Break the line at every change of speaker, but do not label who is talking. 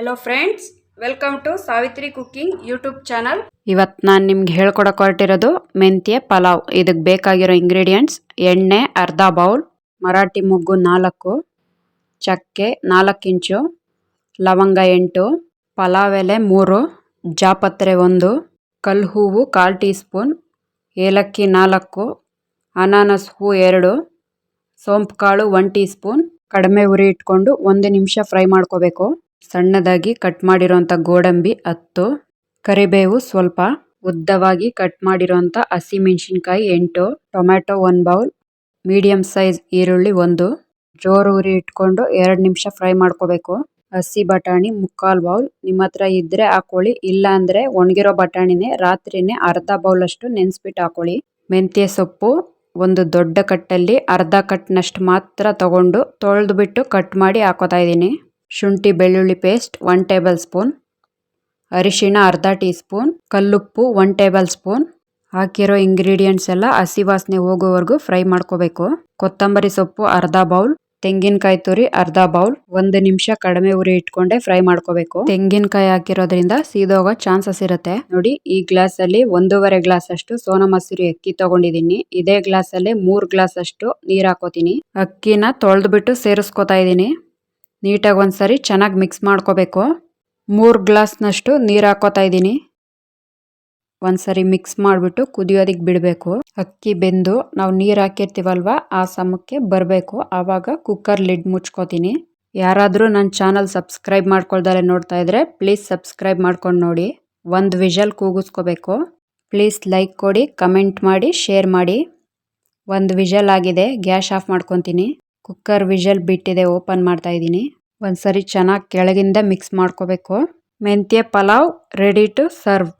Hello friends welcome to Savitri cooking YouTube channel
ಇವತ್ತು ನಾನು ನಿಮ್ಗೆ ಹೇಳ್ಕೊಡಕ್ಕೆ ಹೊರಟಿರೋದು ಮೆಂತ್ಯ ಪಲಾವ್. ಇದಕ್ಕೆ ಬೇಕಾಗಿರೋ ಇಂಗ್ರೀಡಿಯೆಂಟ್ಸ್ ಎಣ್ಣೆ, ಅರ್ಧ ಬೌಲ್ ಮರಾಠಿ ಮೊಗ್ಗು ನಾಲ್ಕು, ಚಕ್ಕೆ ನಾಲ್ಕು ಇಂಚು, ಲವಂಗ ಎಂಟು, ಪಲಾವ್ ಎಲೆ ಮೂರು, ಜಾಪತ್ರೆ ಒಂದು, ಕಲ್ಲು ಹೂವು ಕಾಲು ಟೀ ಸ್ಪೂನ್ ಏಲಕ್ಕಿ ನಾಲ್ಕು, ಅನಾನಸ್ ಹೂ ಎರಡು ಸೋಂಪು ಕಾಳು ಒನ್ ಟೀ ಸ್ಪೂನ್ ಕಡಿಮೆ ಉರಿ ಇಟ್ಕೊಂಡು ಒಂದು ನಿಮಿಷ ಫ್ರೈ ಮಾಡ್ಕೋಬೇಕು. ಸಣ್ಣದಾಗಿ ಕಟ್ ಮಾಡಿರುವಂತ ಗೋಡಂಬಿ ಹತ್ತು, ಕರಿಬೇವು ಸ್ವಲ್ಪ, ಉದ್ದವಾಗಿ ಕಟ್ ಮಾಡಿರುವಂತ ಹಸಿ ಮೆಣಸಿನಕಾಯಿ ಎಂಟು, ಟೊಮ್ಯಾಟೊ ಒಂದು ಬೌಲ್ ಮೀಡಿಯಂ ಸೈಜ್ ಈರುಳ್ಳಿ ಒಂದು, ಜೋರು ಉರಿ ಇಟ್ಕೊಂಡು ಎರಡು ನಿಮಿಷ ಫ್ರೈ ಮಾಡ್ಕೋಬೇಕು. ಹಸಿ ಬಟಾಣಿ ಮುಕ್ಕಾಲು ಬೌಲ್, ನಿಮ್ಮ ಹತ್ರ ಇದ್ರೆ ಹಾಕೊಳ್ಳಿ, ಇಲ್ಲ ಅಂದ್ರೆ ಒಣಗಿರೋ ಬಟಾಣಿನೇ ರಾತ್ರಿನೇ ಅರ್ಧ ಬೌಲ್ ಅಷ್ಟು ನೆನೆಸ್ಬಿಟ್ಟು ಹಾಕೊಳ್ಳಿ. ಮೆಂತ್ಯ ಸೊಪ್ಪು, ಒಂದು ದೊಡ್ಡ ಕಟ್ಟಲ್ಲಿ ಅರ್ಧ ಕಟ್ನಷ್ಟು ಮಾತ್ರ ತಗೊಂಡು ತೊಳೆದು ಬಿಟ್ಟು ಕಟ್ ಮಾಡಿ ಹಾಕೋತಾ ಇದ್ದೀನಿ. ಶುಂಠಿ ಬೆಳ್ಳುಳ್ಳಿ ಪೇಸ್ಟ್ ಒನ್ ಟೇಬಲ್ ಸ್ಪೂನ್, ಅರಿಶಿಣ ಅರ್ಧ ಟೀ ಸ್ಪೂನ್ ಕಲ್ಲುಪ್ಪು ಒನ್ ಟೇಬಲ್ ಸ್ಪೂನ್. ಹಾಕಿರೋ ಇಂಗ್ರೀಡಿಯೆಂಟ್ಸ್ ಎಲ್ಲ ಹಸಿ ವಾಸನೆ ಹೋಗೋವರೆಗೂ ಫ್ರೈ ಮಾಡ್ಕೋಬೇಕು. ಕೊತ್ತಂಬರಿ ಸೊಪ್ಪು ಅರ್ಧ ಬೌಲ್, ತೆಂಗಿನಕಾಯಿ ತುರಿ ಅರ್ಧ ಬೌಲ್, ಒಂದು ನಿಮಿಷ ಕಡಿಮೆ ಉರಿ ಇಟ್ಕೊಂಡೆ ಫ್ರೈ ಮಾಡ್ಕೋಬೇಕು. ತೆಂಗಿನಕಾಯಿ ಹಾಕಿರೋದ್ರಿಂದ ಸೀದೋಗೋ ಚಾನ್ಸಸ್ ಇರುತ್ತೆ. ನೋಡಿ, ಈ ಗ್ಲಾಸ್ ಅಲ್ಲಿ ಒಂದೂವರೆ ಗ್ಲಾಸ್ ಅಷ್ಟು ಸೋನಾ ಮಸೂರಿ ಅಕ್ಕಿ ತಗೊಂಡಿದ್ದೀನಿ. ಇದೇ ಗ್ಲಾಸ್ ಅಲ್ಲಿ ಮೂರ್ ಗ್ಲಾಸ್ ಅಷ್ಟು ನೀರ್ ಹಾಕೋತೀನಿ. ಅಕ್ಕಿನ ತೊಳೆದ್ಬಿಟ್ಟು ಸೇರಿಸ್ಕೊತಾ ಇದ್ದೀನಿ. ನೀಟಾಗಿ ಒಂದ್ಸರಿ ಚೆನ್ನಾಗಿ ಮಿಕ್ಸ್ ಮಾಡ್ಕೋಬೇಕು. ಮೂರು ಗ್ಲಾಸ್ನಷ್ಟು ನೀರು ಹಾಕೋತಾ ಇದ್ದೀನಿ. ಒಂದ್ಸರಿ ಮಿಕ್ಸ್ ಮಾಡಿಬಿಟ್ಟು ಕುದಿಯೋದಕ್ಕೆ ಬಿಡಬೇಕು. ಅಕ್ಕಿ ಬೆಂದು ನಾವು ನೀರು ಹಾಕಿರ್ತೀವಲ್ವ, ಆ ಸಮಕ್ಕೆ ಬರಬೇಕು. ಆವಾಗ ಕುಕ್ಕರ್ ಲಿಡ್ ಮುಚ್ಕೋತೀನಿ. ಯಾರಾದರೂ ನನ್ನ ಚಾನಲ್ ಸಬ್ಸ್ಕ್ರೈಬ್ ಮಾಡ್ಕೊಳ್ದಾರೆ ನೋಡ್ತಾ ಇದ್ರೆ ಪ್ಲೀಸ್ ಸಬ್ಸ್ಕ್ರೈಬ್ ಮಾಡ್ಕೊಂಡು ನೋಡಿ. ಒಂದು ವಿಷಲ್ ಕೂಗಿಸ್ಕೋಬೇಕು. ಪ್ಲೀಸ್ ಲೈಕ್ ಕೊಡಿ ಕಮೆಂಟ್ ಮಾಡಿ ಶೇರ್ ಮಾಡಿ. ಒಂದು ವಿಷಲ್ ಆಗಿದೆ, ಗ್ಯಾಸ್ ಆಫ್ ಮಾಡ್ಕೊತೀನಿ. ಕುಕ್ಕರ್ ವಿಷಲ್ ಬಿಟ್ಟಿದೆ, ಓಪನ್ ಮಾಡ್ತಾ ಇದ್ದೀನಿ. ಒಂದ್ಸರಿ ಚೆನ್ನಾಗಿ ಕೆಳಗಿಂದ ಮಿಕ್ಸ್ ಮಾಡ್ಕೋಬೇಕು. ಮೆಂತ್ಯ ಪಲಾವ್ ರೆಡಿ ಟು ಸರ್ವ್.